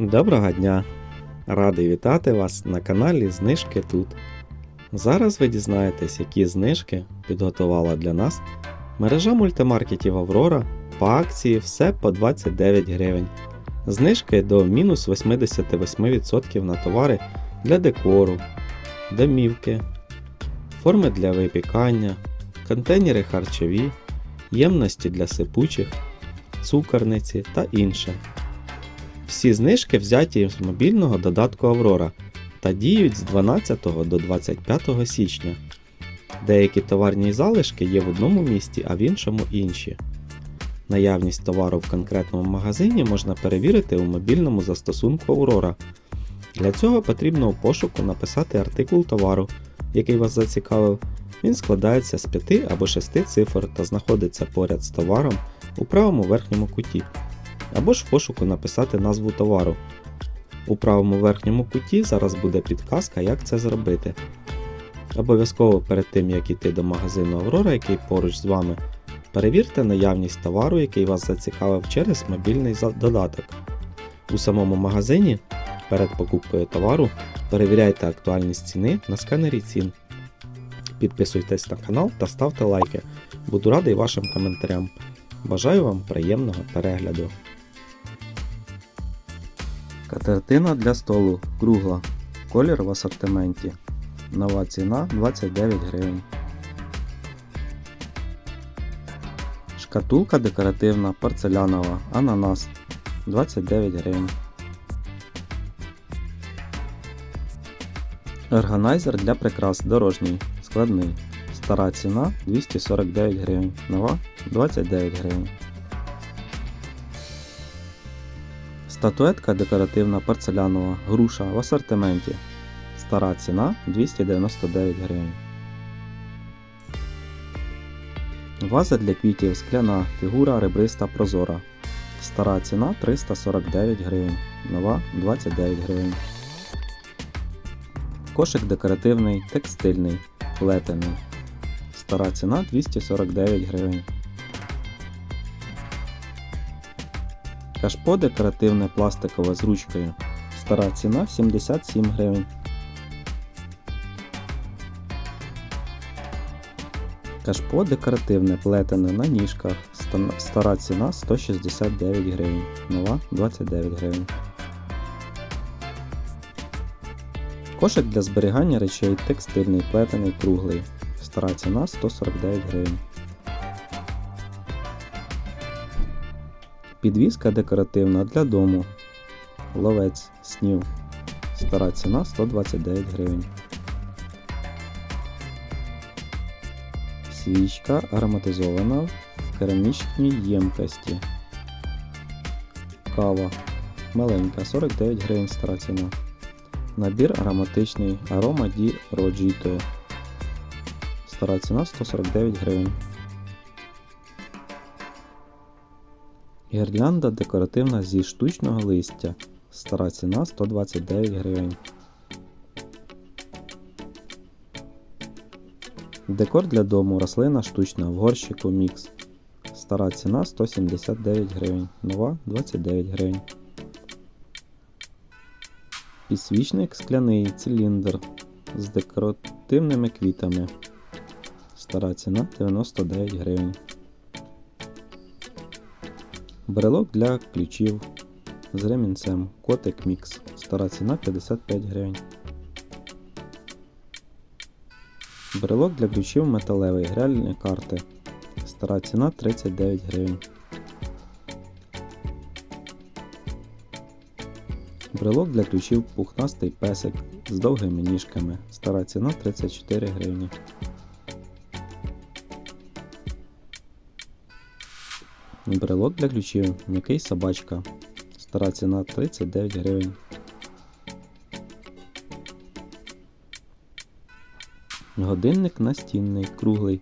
Доброго дня! Радий вітати вас на каналі Знижки тут. Зараз ви дізнаєтесь, які знижки підготувала для нас мережа мультимаркетів Аврора по акції все по 29 гривень. Знижки до мінус 88% на товари для декору, домівки, форми для випікання, контейнери харчові, ємності для сипучих, цукорниці та інше. Всі знижки взяті з мобільного додатку Аврора та діють з 12 до 25 січня. Деякі товарні залишки є в одному місті, а в іншому інші. Наявність товару в конкретному магазині можна перевірити у мобільному застосунку Aurora. Для цього потрібно у пошуку написати артикул товару, який вас зацікавив. Він складається з 5 або 6 цифр та знаходиться поряд з товаром у правому верхньому куті або ж в пошуку написати назву товару. У правому верхньому куті зараз буде підказка, як це зробити. Обов'язково перед тим, як йти до магазину Аврора, який поруч з вами, перевірте наявність товару, який вас зацікавив через мобільний додаток. У самому магазині перед покупкою товару перевіряйте актуальність ціни на сканері цін. Підписуйтесь на канал та ставте лайки. Буду радий вашим коментарям. Бажаю вам приємного перегляду. Катертина для столу кругла. Колір в асортименті. Нова ціна 29 гривень. Шкатулка декоративна порцелянова ананас 29 гривень. Органайзер для прикрас дорожній складний. Стара ціна 249 гривень. Нова 29 гривень. Статуетка декоративна порцелянова груша в асортименті. Стара ціна 299 гривень. Ваза для квітів скляна фігура ребриста прозора. Стара ціна 349 гривень. Нова 29 гривень. Кошик декоративний текстильний плетений. Стара ціна 249 гривень. Кашпо декоративне пластикове з ручкою. Стара ціна 77 гривень. Кашпо декоративне плетене на ніжках. Стара ціна 169 гривень. Нова 29 гривень. Кошик для зберігання речей текстильний плетений круглий. Стара ціна 149 гривень. Підвіска декоративна для дому. Ловець снів. Стара ціна 129 гривень. Свічка ароматизована в керамічній ємкості. Кава. Маленька 49 гривень стара ціна. Набір ароматичний Aroma di Rojito. Стара ціна 149 гривень. Гірлянда декоративна зі штучного листя. Стара ціна 129 гривень. Декор для дому рослина штучна в горщику мікс. Стара ціна 179 гривень. Нова 29 гривень. Підсвічник скляний циліндр з декоративними квітами. Стара ціна 99 гривень. Брелок для ключів з ремінцем Котик Мікс. Стара ціна 55 гривень. Брелок для ключів металевий гральні карти. Стара ціна 39 гривень. Брелок для ключів пухнастий песик з довгими ніжками. Стара ціна 34 гривні. Брелок для ключів м'який собачка. Стара ціна 39 гривень. Годинник настінний, круглий,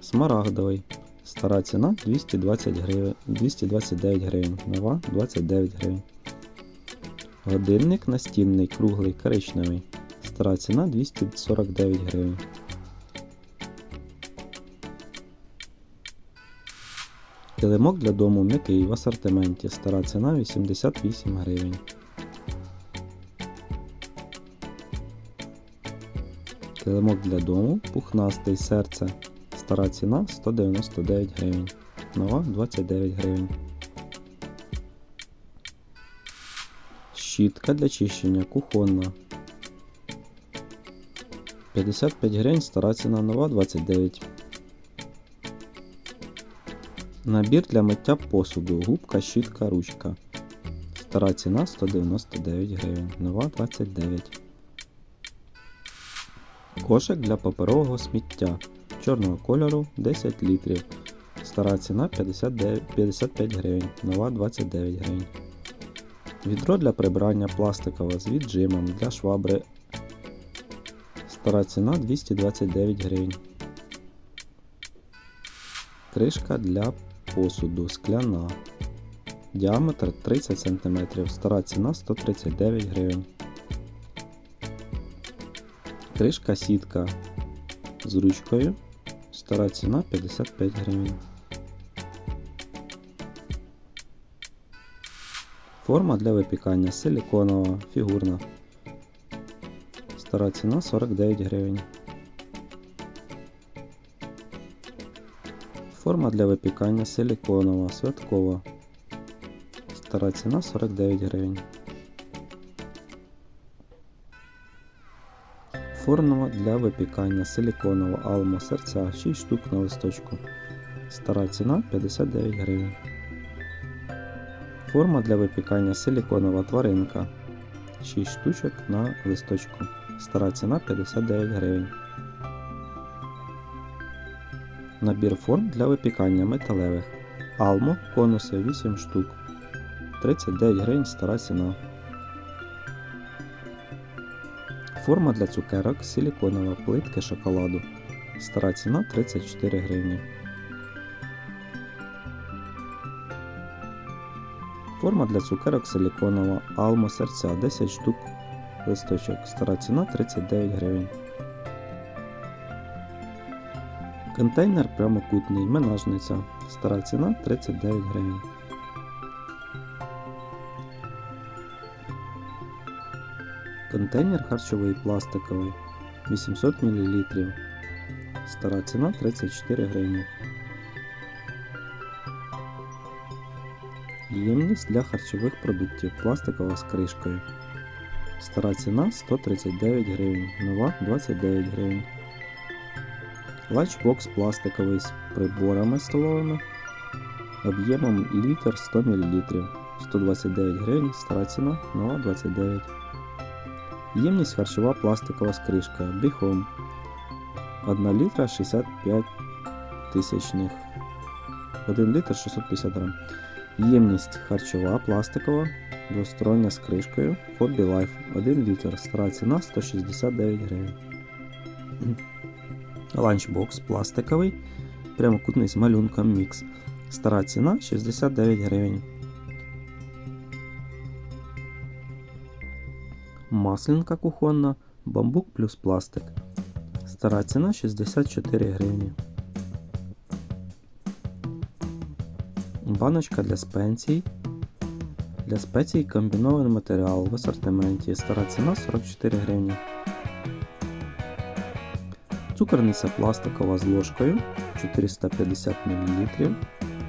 смарагдовий. Стара ціна 220 гривень, 229 гривень. Нова 29 гривень. Годинник настінний, круглий, коричневий. Стара ціна 249 гривень. Килимок для дому м'який в асортименті. Стара ціна 88 гривень. Килимок для дому пухнастий серце. Стара ціна 199 гривень. Нова 29 гривень. Щітка для чищення кухонна. 55 гривень, стара ціна нова 29 гривень. Набір для миття посуду. Губка, щітка, ручка. Стара ціна 199 гривень. Нова 29. Кошик для паперового сміття. Чорного кольору 10 літрів. Стара ціна 59, 55 гривень. Нова 29 гривень. Відро для прибирання пластикове з віджимом для швабри. Стара ціна 229 гривень. Кришка для посуду скляна. Діаметр 30 см. Стара ціна 139 гривень. Кришка сітка з ручкою. Стара ціна 55 гривень. Форма для випікання силіконова, фігурна. Стара ціна 49 гривень. Форма для випікання силіконова, святкова. Стара ціна 49 гривень. Форма для випікання силіконова алмо серця 6 штук на листочку. Стара ціна 59 гривень. Форма для випікання силіконова тваринка 6 штучок на листочку. Стара ціна 59 гривень. Набір форм для випікання металевих. Алмо конуси 8 штук. 39 гривень стара ціна. Форма для цукерок силіконова плитки шоколаду. Стара ціна 34 гривні. Форма для цукерок силіконова Алмо серця 10 штук листочок. Стара ціна 39 гривень. Контейнер прямокутний, менажниця. Стара ціна 39 гривень. Контейнер харчовий пластиковий 800 мл. Стара ціна 34 гривні. Ємність для харчових продуктів пластикова з кришкою. Стара ціна 139 гривень, нова 29 гривень. Лачбокс пластиковий з приборами столовими об'ємом літр 100 мл. 129 гривень, стара ціна, нова 29. Ємність харчова пластикова з кришкою. Біхом 1 літра 65 тисячних. 1 літр 650 грам. Ємність харчова пластикова, двостороння з кришкою. Hobby Life 1 літр. Стара ціна 169 гривень. Ланчбокс пластиковий, прямокутний з малюнком мікс. Стара ціна 69 гривень. Маслинка кухонна, бамбук плюс пластик. Стара ціна 64 гривні. Баночка для спецій. Для спецій комбінований матеріал в асортименті. Стара ціна 44 гривні. Цукорниця пластикова з ложкою 450 мл.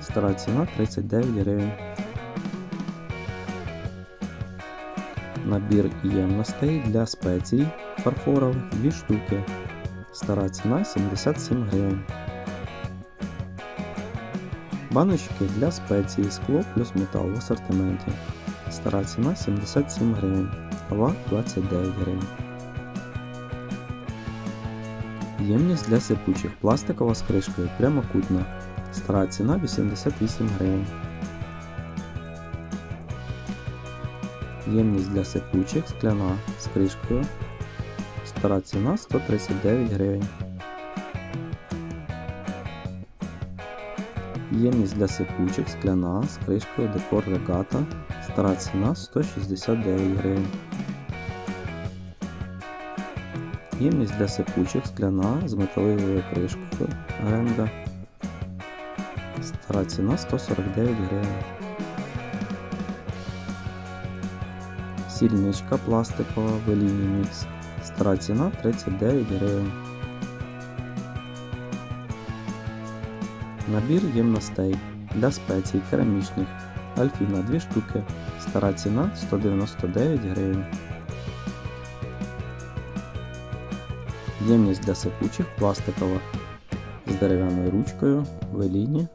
Стара ціна 39 гривень. Набір ємностей для спецій фарфорових 2 штуки. Стара ціна 77 гривень. Баночки для спецій скло плюс метал в асортименті. Стара ціна 77 гривень. Нова 29 гривень. Ємність для сипучих пластикова з кришкою прямокутна. Стара ціна 88 гривень. Ємність для сипучих скляна з кришкою. Стара ціна 139 гривень. Ємність для сипучих скляна з кришкою декор регата. Стара ціна 169 гривень. Ємність для сипучих скляна з металевою кришкою Гренда. Стара ціна 149 гривень. Сільничка пластикова Веліні Мікс. Стара ціна 39 гривень. Набір ємностей для спецій керамічних. Альфіна 2 штуки. Стара ціна 199 гривень. Ємність для сипучих пластикова з дерев'яною ручкою в еліні.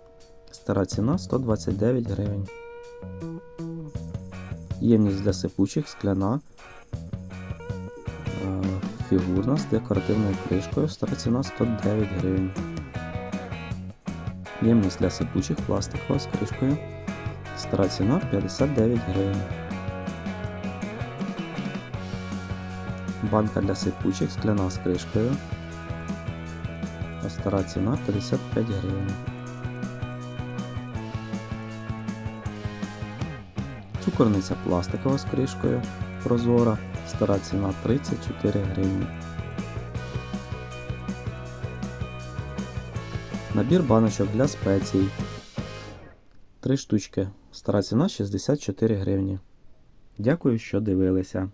Стара ціна 129 гривень. Ємність для сипучих скляна. е, Фігурна з декоративною кришкою. Стара ціна 109 гривень. Ємність для сипучих пластикова з кришкою. Стара ціна 59 гривень. Банка для сипучих скляна з кришкою. Стара ціна 55 гривень. Цукорниця пластикова з кришкою прозора. Стара ціна 34 гривні. Набір баночок для спецій. 3 штучки. Стара ціна 64 гривні. Дякую, що дивилися.